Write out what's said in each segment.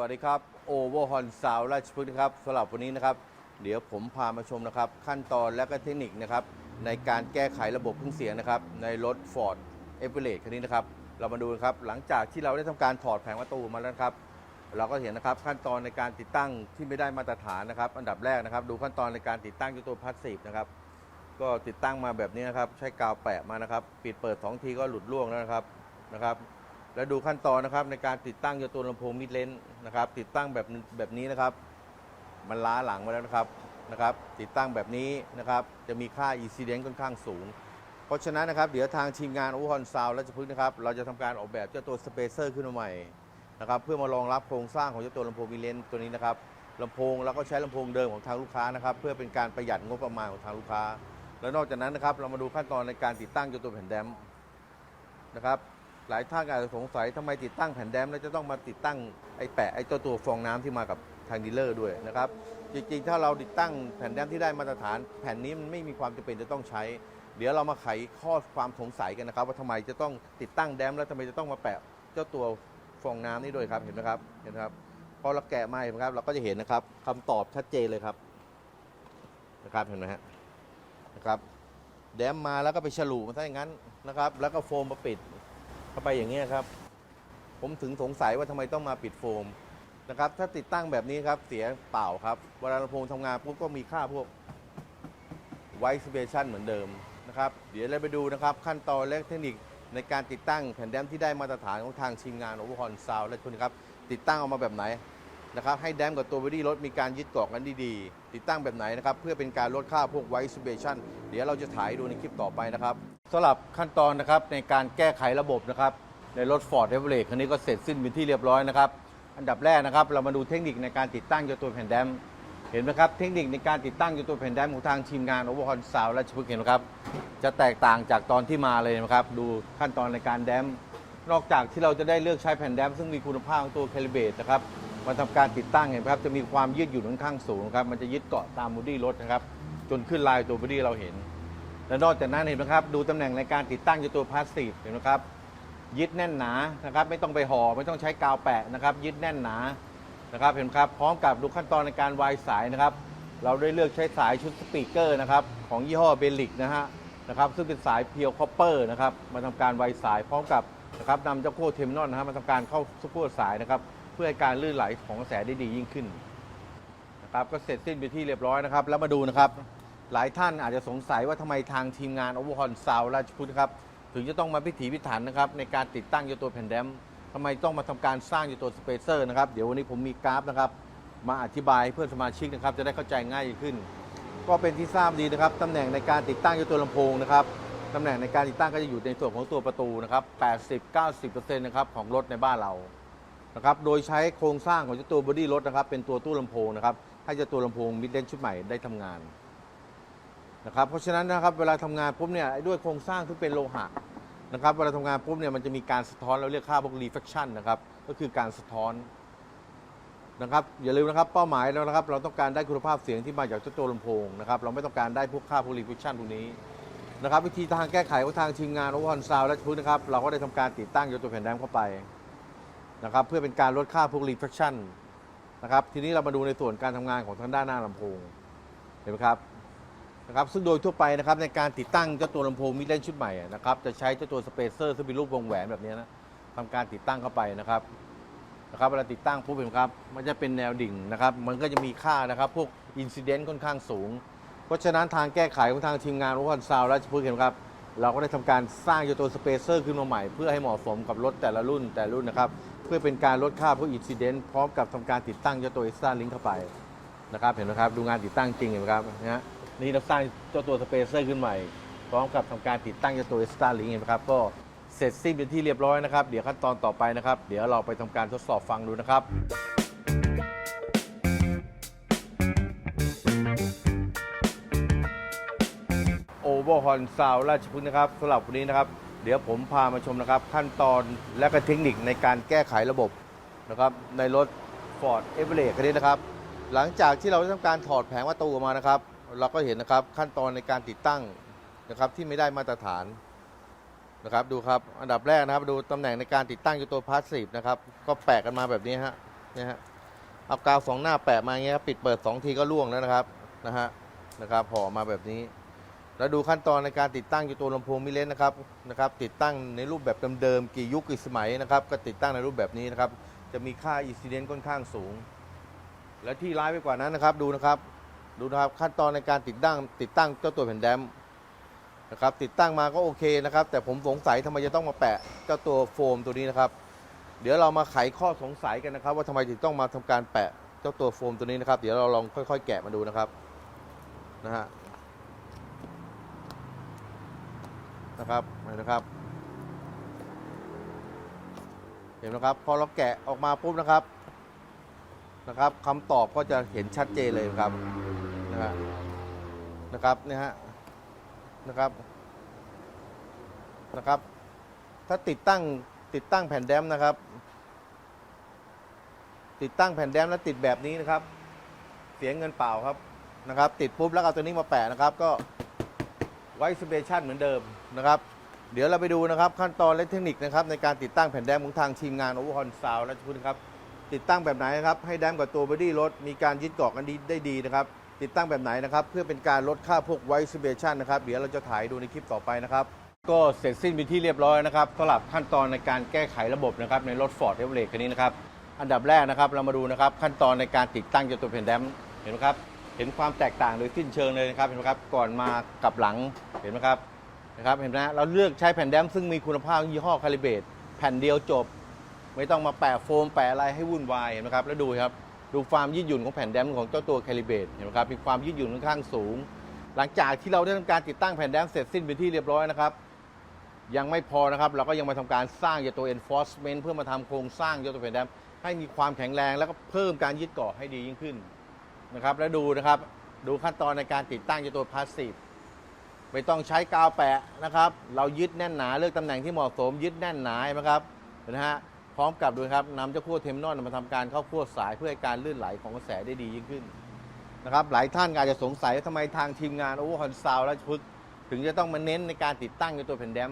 วัสดีครับโอเวอร์ฮอนซาวราชพฤกษ์นะครับสำหรับวันนี้นะครับ เดี๋ยวผมพามาชมนะครับ ขั้นตอนและก็เทคนิคนะครับ ในการแก้ไขระบบเครื่องเสียงนะครับ ในรถ Ford e v e r e s t คันนี้นะครับ เรามาดูนะครับหลังจากที่เราได้ทำการถอดแผงประตูมาแล้วครับ เราก็เห็นนะครับขั้นตอนในการติดตั้งที่ไม่ได้มาตรฐานนะครับ อันดับแรกนะครับ ดูขั้นตอนในการติดตั้งเจ้าตัวพาสซีฟนะครับก็ติดตั้งมาแบบนี้นะครับ ใช้กาวแปะมานะครับ ปิดเปิดสองทีก็หลุดร่วงแล้วนะครับนะครับ แล้วดูขั้นตอนนะครับในการติดตั้งเจ้าตัวลำโพงมิดเลนนะครับ ติดตั้งแบบแบบนี้นะครับ มันล้าหลังมาแล้วนะครับนะครับ ติดตั้งแบบนี้นะครับ จะมีค่า incident ค่อนข้างสูง เพราะฉะนั้นนะครับ เดี๋ยวทางทีมงานโอฮอนซาวและจะพึ่งนะครับ เราจะทำการออกแบบเจ้าตัวสเปเซอร์ขึ้นมาใหม่นะครับเพื่อมารองรับโครงสร้างของเจ้าตัวลำโพงมิดเลนตัวนี้นะครับลำโพงแล้วก็ใช้ลำโพงเดิมของทางลูกค้านะครับ เพื่อเป็นการประหยัดงบประมาณของทางลูกค้า แล้วนอกจากนั้นนะครับ เรามาดูขั้นตอนในการติดตั้งเจ้าตัวแผ่นแดมนะครับ หลายท่านอาจจะสงสัยทำไมติดตั้งแผ่นแดมแล้วจะต้องมาติดตั้งไอ้แปะไอ้ตัวตัวฟองน้ำที่มากับทางดีลเลอร์ด้วยนะครับจริงๆ ถ้าเราติดตั้งแผ่นแดมที่ได้มาตรฐาน แผ่นนี้มันไม่มีความจำเป็นจะต้องใช้ เดี๋ยวเรามาไขข้อความสงสัยกันนะครับ ว่าทำไมจะต้องติดตั้งแดมแล้วทำไมจะต้องมาแปะเจ้าตัวฟองน้ำนี่ด้วยครับเห็นไหมครับเห็นไหมครับพอเราแกะมาเห็นไหมครับ เราก็จะเห็นนะครับคำตอบชัดเจนเลยครับนะครับเห็นไหมฮะนะครับแดมมาแล้วก็ไปฉลุมันซะอย่างนั้นนะครับ แล้วก็โฟมมาปิด เข้าไปอย่างเงี้ยครับ ผมถึงสงสัยว่าทำไมต้องมาปิดโฟมนะครับถ้าติดตั้งแบบนี้ครับเสียเปล่าครับเวลาลำโพงทำงานปุ๊บก็มีค่าพวกไวซ์สเปชันเหมือนเดิมนะครับเดี๋ยวเราไปดูนะครับขั้นตอนและเทคนิคในการติดตั้งแผ่นแดมที่ได้มาตรฐานของทางทีมงานโอเวอร์ฮอนซาวและคุณครับติดตั้งออกมาแบบไหนนะครับให้แดมกับตัวบอดี้รถมีการยึดเกาะกันดีๆ ติดตั้งแบบไหนนะครับเพื่อเป็นการลดค่าพวกไวซ์เบชันเดี๋ยวเราจะถ่ายดูในคลิปต่อไปนะครับ สำหรับขั้นตอนนะครับในการแก้ไขระบบนะครับในรถ Ford e v e r e t คันนี้ก็เสร็จสิ้นเป็นที่เรียบร้อยนะครับ อันดับแรกนะครับ เรามาดูเทคนิคในการติดตั้งเจ้าตัวแผ่นแดมเห็นไหมครับเทคนิคในการติดตั้งเจ้าตัวแผ่นแดมของทางทีมงานโอเวอร์ฮอนซาวและชพฤกษ์เห็นไหมครับ จะแตกต่างจากตอนที่มาเลยนะครับ ดูขั้นตอนในการแดมนอกจากที่เราจะได้เลือกใช้แผ่นแดมซึ่งมีคุณภาพของตัวแคลิเบตนะครับมาทำการติดตั้งเห็นไหมครับจะมีความยืดหยุ่นค่อนข้างสูงครับมันจะยึดเกาะตามบอดี้รถนะครับ จนขึ้นลายตัวบอดี้เราเห็น และนอกจากนั้นเห็นไหมครับ ดูตำแหน่งในการติดตั้งเจ้าตัวพาสซีฟเห็นไหมครับยึดแน่นหนานะครับ ไม่ต้องไปห่อไม่ต้องใช้กาวแปะนะครับ ยึดแน่นหนานะครับเห็นไหมครับ พร้อมกับดูขั้นตอนในการวายสายนะครับ เราได้เลือกใช้สายชุดสปีกเกอร์นะครับ ของยี่ห้อเบลิกนะฮะนะครับ ซึ่งเป็นสายเพียวคอปเปอร์นะครับ มาทำการวายสายพร้อมกับนะครับนำเจ้าโค้เทมินอลนะฮะมาทำการเข้าซุปเปอร์สายนะครับ เพื่อให้การลื่นไหลของกระแสได้ดียิ่งขึ้นนะครับก็เสร็จสิ้นไปที่เรียบร้อยนะครับ แล้วมาดูนะครับ หลายท่านอาจจะสงสัยว่าทำไมทางทีมงานอวอร์ฮอนซาวราชพุทธครับ ถึงจะต้องมาพิถีพิถันนะครับในการติดตั้งเจ้าตัวแผ่นแดมทำไมต้องมาทำการสร้างเจ้าตัวสเปเซอร์นะครับ เดี๋ยววันนี้ผมมีกราฟนะครับ มาอธิบายให้เพื่อนสมาชิกนะครับ จะได้เข้าใจง่ายขึ้น ก็เป็นที่ทราบดีนะครับตำแหน่งในการติดตั้งเจ้าตัวลำโพงนะครับตำแหน่งในการติดตั้งก็จะอยู่ในส่วนของตัวประตูนะครับ80-90%นะครับของรถในบ้านเรานะครับ โดยใช้โครงสร้างของตัวบอดี้รถนะครับ เป็นตัวตู้ลำโพงนะครับ ให้จ้าตัวลำโพงมิดเลนชุดใหม่ได้ทำงาน นะครับเพราะฉะนั้นนะครับเวลาทำงานปุ๊บเนี่ยด้วยโครงสร้างที่เป็นโลหะนะครับเวลาทำงานปุ๊บเนี่ยมันจะมีการสะท้อนเราเรียกค่าพวก reflection นะครับก็คือการสะท้อนนะครับอย่าลืมนะครับเป้าหมายแล้วนะครับ เราต้องการได้คุณภาพเสียงที่มาจากเจ้าตัวลำโพงนะครับเราไม่ต้องการได้พวกค่าพวกรีฟิชชั่นพวกนี้นะครับวิธีทางแก้ไขของทางทีมงานโอวอร์ฮอนซาวและชุดนะครับเราก็ได้ทำการติดตั้งเจ้าตัวแผ่นแดมเข้าไปนะครับเพื่อเป็นการลดค่าพวกรีฟิชชั่นนะครับทีนี้เรามาดูในส่วนการทำงานของทางด้านหน้าลำโพงเห็นไหมครับ นะครับซึ่งโดยทั่วไปนะครับในการติดตั้งเจ้าตัวลำโพงมิดเลนชุดใหม่นะครับจะใช้เจ้าตัวสเปเซอร์ซึ่งเป็นรูปวงแหวนแบบนี้นะทำการติดตั้งเข้าไปนะครับนะครับเวลาติดตั้งปุ๊บเห็นไหมครับมันจะเป็นแนวดิ่งนะครับ มันก็จะมีค่านะครับพวกอินซิเดนต์ค่อนข้างสูง เพราะฉะนั้นทางแก้ไขของทางทีมงานรถคอนซาวและจะพูดเห็นไหมครับเราก็ได้ทำการสร้างเจ้าตัวสเปเซอร์ขึ้นมาใหม่ เพื่อให้เหมาะสมกับรถแต่ละรุ่นแต่ละรุ่นนะครับเพื่อเป็นการลดค่าพวกอินซิเดนต์พร้อมกับทำการติดตั้งเจ้าตัวเอ็กซ์ตร้าลิงเข้าไปนะครับเห็นไหมครับดูงานติดตั้งจริงเห็นไหมครับนะฮะ นี่เราสร้างเจ้าตัวสเปเซอร์ขึ้นใหม่ พร้อมกับทำการติดตั้งเจ้าตัวเอ็กซ์ตาลิงเห็นไหมครับ ก็เสร็จสิ้นเป็นที่เรียบร้อยนะครับ เดี๋ยวขั้นตอนต่อไปนะครับ เดี๋ยวเราไปทำการทดสอบฟังดูนะครับโอเวอร์ฮอนซาวราชพฤกษ์นะครับสำหรับวันนี้นะครับ เดี๋ยวผมพามาชมนะครับ ขั้นตอนและก็เทคนิคในการแก้ไขระบบนะครับ ในรถ Ford e v e r e s t คันนี้นะครับ หลังจากที่เราได้ทำการถอดแผงประตูออกมานะครับ เราก็เห็นนะครับขั้นตอนในการติดตั้งนะครับที่ไม่ได้มาตรฐานนะครับดูครับอันดับแรกนะครับดูตำแหน่งในการติดตั้งอยู่ตัวพาสซีฟนะครับก็แปะกันมาแบบนี้ฮะเนี่ยฮะเอากาวสองหน้าแปะมาอย่างเงี้ยครับปิดเปิดสองทีก็ล่วงแล้วนะครับนะฮะนะครับห่อมาแบบนี้ แล้วดูขั้นตอนในการติดตั้งอยู่ตัวลำโพงมิเลนนะครับนะครับติดตั้งในรูปแบบเดิมๆกี่ยุคกี่สมัยนะครับก็ติดตั้งในรูปแบบนี้นะครับจะมีค่าอินซิเดนต์ค่อนข้างสูง และที่ร้ายไปกว่านั้นนะครับดูนะครับ ดูนะครับขั้นตอนในการติดตั้งติดตั้งเจ้าตัวแผ่นแดมนะครับติดตั้งมาก็โอเคนะครับ แต่ผมสงสัยทำไมจะต้องมาแปะเจ้าตัวโฟมตัวนี้นะครับ เดี๋ยวเรามาไขข้อสงสัยกันนะครับ ว่าทำไมถึงต้องมาทำการแปะเจ้าตัวโฟมตัวนี้นะครับ เดี๋ยวเราลองค่อย ๆ แกะมาดูนะครับนะฮะนะครับเห็นนะครับ เห็นไหมครับ พอเราแกะออกมาปุ๊บนะครับนะครับคำตอบก็จะเห็นชัดเจนเลยครับ นะฮะนะครับเนี่ยฮะนะครับนะครับ ถ้าติดตั้งติดตั้งแผ่นแดมนะครับ ติดตั้งแผ่นแดมแล้วติดแบบนี้นะครับ เสียเงินเปล่าครับนะครับ ติดปุ๊บแล้วเอาตัวนี้มาแปะนะครับ ก็ไว้สเปชันเหมือนเดิมนะครับ เดี๋ยวเราไปดูนะครับ ขั้นตอนและเทคนิคนะครับ ในการติดตั้งแผ่นแดมของทางทีมงานโอเวอร์ฮอนซาวและชุดนครับติดตั้งแบบไหนนะครับ ให้แดมกับตัวบอดี้รถมีการยึดเกาะกันดีได้ดีนะครับ ติดตั้งแบบไหนนะครับ เพื่อเป็นการลดค่าพวกไวซ์เบชันนะครับเดี๋ยวเราจะถ่ายดูในคลิปต่อไปนะครับ ก็เสร็จสิ้นเป็นที่เรียบร้อยนะครับสำหรับขั้นตอนในการแก้ไขระบบนะครับในรถ Ford e v e r e t คันนี้นะครับอันดับแรกนะครับเรามาดูนะครับขั้นตอนในการติดตั้งเจ้าตัวแผ่นแดมเห็นไหมครับเห็นความแตกต่างโดยสิ้นเชิงเลยนะครับเห็นไหมครับก่อนมากับหลังเห็นไหมครับนะครับเห็นไหมฮะเราเลือกใช้แผ่นแดมซึ่งมีคุณภาพยี่ห้อคาลิเบตแผ่นเดียวจบ ไม่ต้องมาแปะโฟมแปะอะไรให้วุ่นวายเห็นไหมครับแล้วดูครับ ดูความยืดหยุ่นของแผ่นแดมของเจ้าตัวแคลิเบตเห็นไหมครับมีความยืดหยุ่นค่อนข้างสูง หลังจากที่เราได้ทำการติดตั้งแผ่นแดมเสร็จสิ้นเป็นที่เรียบร้อยนะครับ ยังไม่พอนะครับ เราก็ยังมาทำการสร้างเจ้าตัว enforcement เพื่อมาทำโครงสร้างเจ้าตัวแผ่นแดมให้มีความแข็งแรงแล้วก็เพิ่มการยึดเกาะให้ดียิ่งขึ้นนะครับ แล้วดูนะครับ ดูขั้นตอนในการติดตั้งเจ้าตัว passive ไม่ต้องใช้กาวแปะนะครับ เรายึดแน่นหนาเลือกตำแหน่งที่เหมาะสมยึดแน่นหนาเห็นะครับนะฮะ พร้อมกับดูครับนำเจ้าขั้วเทมนอนมาทำการเข้าขั้วสายเพื่อให้การลื่นไหลของกระแสได้ดียิ่งขึ้นนะครับหลายท่านอาจจะสงสัยว่าทำไมทางทีมงานโอเวอร์ฮอนซาวและพึกถึงจะต้องมาเน้นในการติดตั้งเจ้าตัวแผ่นแดม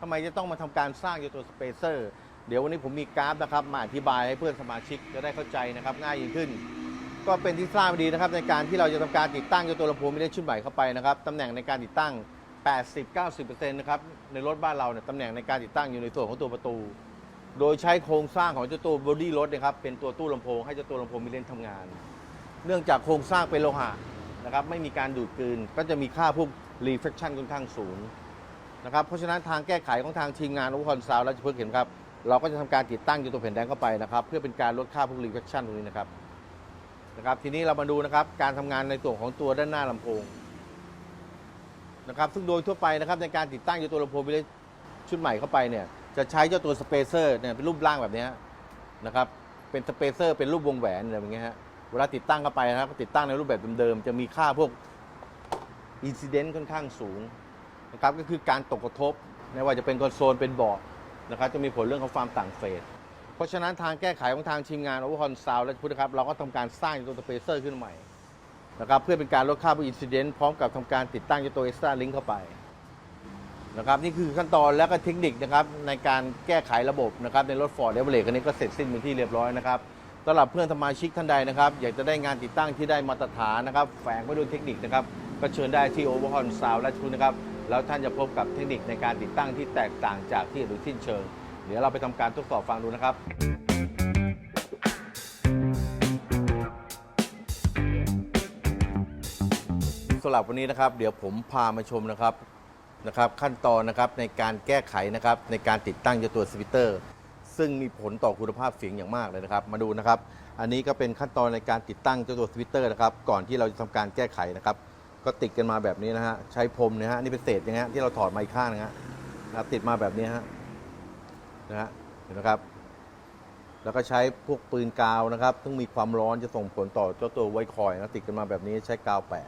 ทำไมจะต้องมาทำการสร้างอยู่ตัวสเปเซอร์เดี๋ยววันนี้ผมมีกราฟนะครับมาอธิบายให้เพื่อนสมาชิกจะได้เข้าใจนะครับง่ายยิ่งขึ้น ก็เป็นที่ทราบดีนะครับในการที่เราจะทำการติดตั้งเจ้าตัวลำโพงม่ได้ชุดใหม่เข้าไปนะครับตำแหน่งในการติดตั้ง 80-90%นะครับในรถบ้านเราเนี่ยตำแหน่งในการติดตั้งอยู่ในส่วนของตัวประตู โดยใช้โครงสร้างของเจ้าตัวบอดี้รถนะครับเป็นตัวตู้ลำโพงให้เจ้าตัวลำโพงมีเลนทำงาน เนื่องจากโครงสร้างเป็นโลหะนะครับไม่มีการดูดกลืน ก็จะมีค่าพวก reflection ค่อนข้างสูงนะครับเพราะฉะนั้นทางแก้ไขของทางทีมงานอุปกรณ์ซาวด์และเพิ่งเห็นครับ เราก็จะทำการติดตั้งยูตัวแผ่นแดงเข้าไปนะครับ เพื่อเป็นการลดค่าพวกรีเฟคชั่นตรงนี้นะครับนะครับ ทีนี้เรามาดูนะครับการทำงานในตัวของตัวด้านหน้าลำโพงนะครับซึ่งโดยทั่วไปนะครับในการติดตั้งยูตัวลำโพงไปเลยชุดใหม่เข้าไปเนี่ย จะใช้เจ้าตัวสเปเซอร์เนี่ยเป็นรูปร่างแบบนี้นะครับ เป็นสเปเซอร์เป็นรูปวงแหวนอะไรอย่างเงี้ยฮะ เวลาติดตั้งเข้าไปนะครับติดตั้งในรูปแบบเดิมๆ จะมีค่าพวกอินซิเดนต์ค่อนข้างสูงนะครับ ก็คือการตกกระทบไม่ว่าจะเป็นคอนโซลเป็นเบาะนะครับ จะมีผลเรื่องของความต่างเฟส เพราะฉะนั้นทางแก้ไขของทางทีมงานโอเวอร์คอนซาวและพุทธครับ เราก็ทำการสร้างตัวสเปเซอร์ขึ้นใหม่นะครับ เพื่อเป็นการลดค่าพวกอินซิเดนต์พร้อมกับทำการติดตั้งตัวเอ็กซ์ตร้าลิงเข้าไป นะครับนี่คือขั้นตอนและก็เทคนิคนะครับในการแก้ไขระบบนะครับในรถฟอร์ดเอเวอเรคันนี้ก็เสร็จสิ้นเป็นที่เรียบร้อยนะครับสำหรับเพื่อนสมาชิกท่านใดนะครับ อยากจะได้งานติดตั้งที่ได้มาตรฐานนะครับ แฝงไว้ด้วยเทคนิคนะครับ ก็เชิญได้ที่โอเวอร์คอนซาวและชุดนะครับ แล้วท่านจะพบกับเทคนิคในการติดตั้งที่แตกต่างจากที่อื่นสิ้นเชิง เดี๋ยวเราไปทำการทดสอบฟังดูนะครับสำหรับวันนี้นะครับ เดี๋ยวผมพามาชมนะครับ นะครับขั้นตอนนะครับในการแก้ไขนะครับในการติดตั้งเจ้าตัวสวิตเตอร์ ซึ่งมีผลต่อคุณภาพเสียงอย่างมากเลยนะครับ มาดูนะครับ อันนี้ก็เป็นขั้นตอนในการติดตั้งเจ้าตัวสวิตเตอร์นะครับก่อนที่เราจะทำการแก้ไขนะครับ ก็ติดกันมาแบบนี้นะฮะใช้พรมนะฮะนี่เป็นเศษนะฮะที่เราถอดมาอีกข้างนะฮะติดมาแบบนี้ฮะนะฮะเห็นไหมครับ แล้วก็ใช้พวกปืนกาวนะครับซึ่งมีความร้อนจะส่งผลต่อเจ้าตัวไวคอยนะติดกันมาแบบนี้ใช้กาวแปะ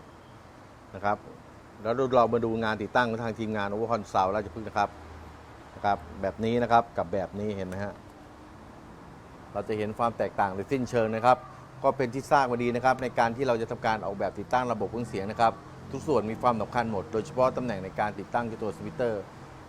นะครับ แล้วเรามาดูงานติดตั้งของทางทีมงานโอเวอร์คอนซาวราชพฤกษ์นะครับนะครับ แบบนี้นะครับกับแบบนี้เห็นไหมฮะเราจะเห็นความแตกต่างโดยสิ้นเชิงนะครับ ก็เป็นที่ทราบมาดีนะครับ ในการที่เราจะทำการออกแบบติดตั้งระบบเครื่องเสียงนะครับ ทุกส่วนมีความสำคัญหมด โดยเฉพาะตำแหน่งในการติดตั้งที่ตัวสวิตเตอร์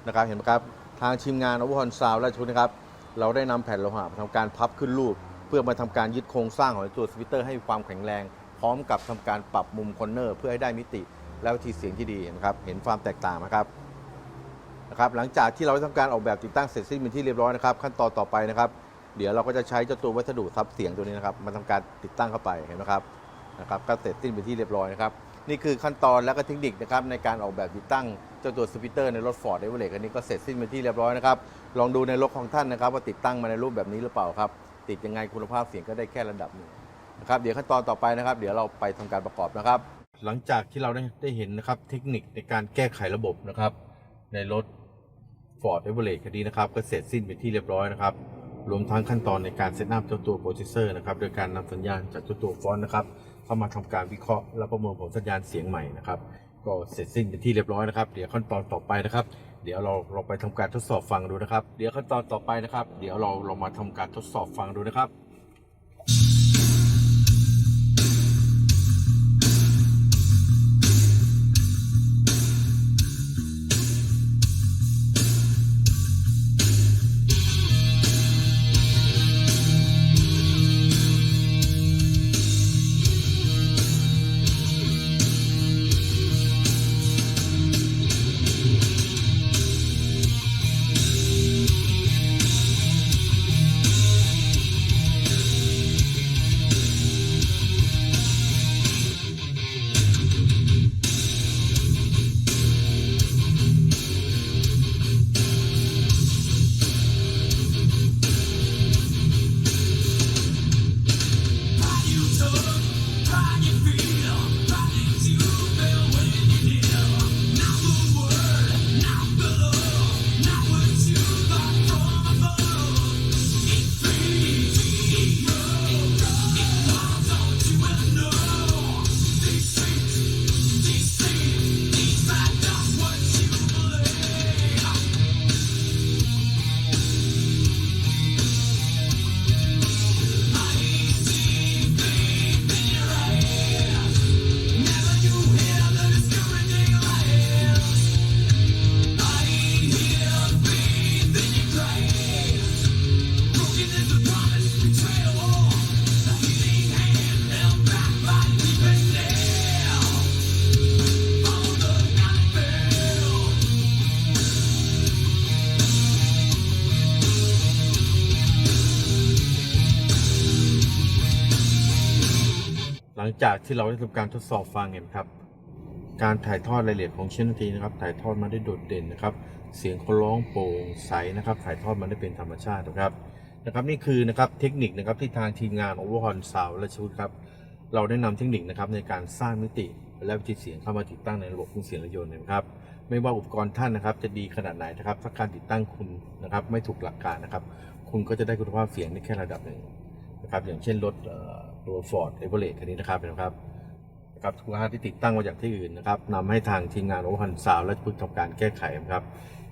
นะครับเห็นไหมครับทางทีมงานอวอร์ซาวและชุดนะครับเราได้นำแผ่นโลหะมาทำการพับขึ้นรูป เพื่อมาทำการยึดโครงสร้างของตัวสวิตเตอร์ให้มีความแข็งแรง พร้อมกับทำการปรับมุมคอนเนอร์ เพื่อให้ได้มิติ และวิธีเสียงที่ดีนะครับ เห็นความแตกต่างนะครับนะครับ หลังจากที่เราได้ทำการออกแบบติดตั้งเสร็จสิ้นเป็นที่เรียบร้อยนะครับ ขั้นตอนต่อไปนะครับ เดี๋ยวเราก็จะใช้เจ้าตัววัสดุซับเสียงตัวนี้นะครับมาทำการติดตั้งเข้าไปเห็นไหมครับนะครับก็เสร็จสิ้นเป็นที่เรียบร้อยนะครับนี่คือขั้นตอนและก็เทคนิคนะครับในการออกแบบติดตั้งเจ้าตัวสปีเตอร์ในรถ Ford e v e r e s t คันนี้ก็เสร็จสิ้นเป็นที่เรียบร้อยนะครับลองดูในรถของท่านนะครับ ว่าติดตั้งมาในรูปแบบนี้หรือเปล่าครับ ติดยังไงคุณภาพเสียงก็ได้แค่ระดับนึงนะครับเดี๋ยวขั้นตอนต่อไปนะครับ เดี๋ยวเราไปทำการประกอบนะครับ หลังจากที่เราได้ได้เห็นนะครับเทคนิคในการแก้ไขระบบนะครับ ในรถ Ford e v e r e s t คันนี้นะครับก็เสร็จสิ้นเป็นที่เรียบร้อยนะครับ รวมทั้งขั้นตอนในการเซตอัพเจ้าตัวโปรเซสเซอร์นะครับโดยการนำสัญญาณจากเจ้าตัวฟอนต์นะครับเข้ามาทำการวิเคราะห์และประมวลผลสัญญาณเสียงใหม่นะครับก็เสร็จสิ้นเป็นที่เรียบร้อยนะครับ เดี๋ยวขั้นตอนต่อไปนะครับ เดี๋ยวเราเราไปทำการทดสอบฟังดูนะครับ เดี๋ยวขั้นตอนต่อไปนะครับ เดี๋ยวเราเรามาทำการทดสอบฟังดูนะครับ หลังจากที่เราได้ทำการทดสอบฟังเห็นครับ การถ่ายทอดรายละเอียดของเชิ้นดนตรีนะครับ ถ่ายทอดมาได้โดดเด่นนะครับ เสียงเขาร้องโปร่งใสนะครับ ถ่ายทอดมาได้เป็นธรรมชาตินะครับนะครับนี่คือนะครับเทคนิคนะครับที่ทางทีมงาน Overhaul Sound และชุดครับเราได้นำเทคนิคนะครับในการสร้างมิติและวิธีเสียงเข้ามาติดตั้งในระบบเครื่องเสียงรถยนต์นะครับ ไม่ว่าอุปกรณ์ท่านนะครับ จะดีขนาดไหนนะครับ ถ้าการติดตั้งคุณนะครับ ไม่ถูกหลักการนะครับ คุณก็จะได้คุณภาพเสียงในแค่ระดับหนึ่ง นะครับอย่างเช่นรถเอ่อตัว Ford e v e r e s t คันนี้นะครับนะครับนะครับทุกท่านที่ติดตั้งมาจากที่อื่นนะครับนำให้ทางทีมงานโอฮันซาวและพึ่งทำการแก้ไขนะครับ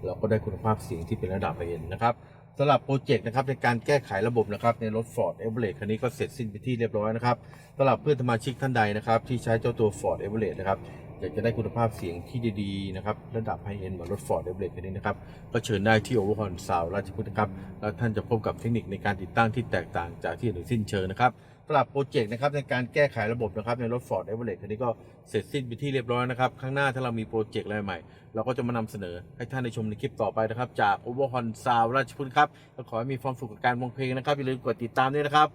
เราก็ได้คุณภาพเสียงที่เป็นระดับไอเอ็นนะครับสำหรับโปรเจกต์นะครับในการแก้ไขระบบนะครับในรถ Ford e v e r e s t คันนี้ก็เสร็จสิ้นไปที่เรียบร้อยนะครับสำหรับเพื่อนสมาชิกท่านใดนะครับที่ใช้เจ้าตัว Ford e v e r e s t นะครับ อยากจะได้คุณภาพเสียงที่ดีๆนะครับระดับไฮเอ็นเหมือนรถ Ford e v e r e s t คันนี้นะครับก็เชิญได้ที่โอเวอร์ฮอนซาวราชพฤกษ์นะครับแล้วท่านจะพบกับเทคนิคในการติดตั้งที่แตกต่างจากที่อื่นสิ้นเชิงนะครับสำหรับโปรเจกต์นะครับในการแก้ไขระบบนะครับในรถ Ford e v e r e s t คันนี้ก็เสร็จสิ้นไปที่เรียบร้อยนะครับ ข้างหน้าถ้าเรามีโปรเจกต์อะไรใหม่ เราก็จะมานำเสนอให้ท่านได้ชมในคลิปต่อไปนะครับ จาก Overhon Sound ราชพฤกษ์ครับก็ขอให้มีความสุขกับการมองเพลงนะครับอย่าลืมกดติดตามด้วยนะครับ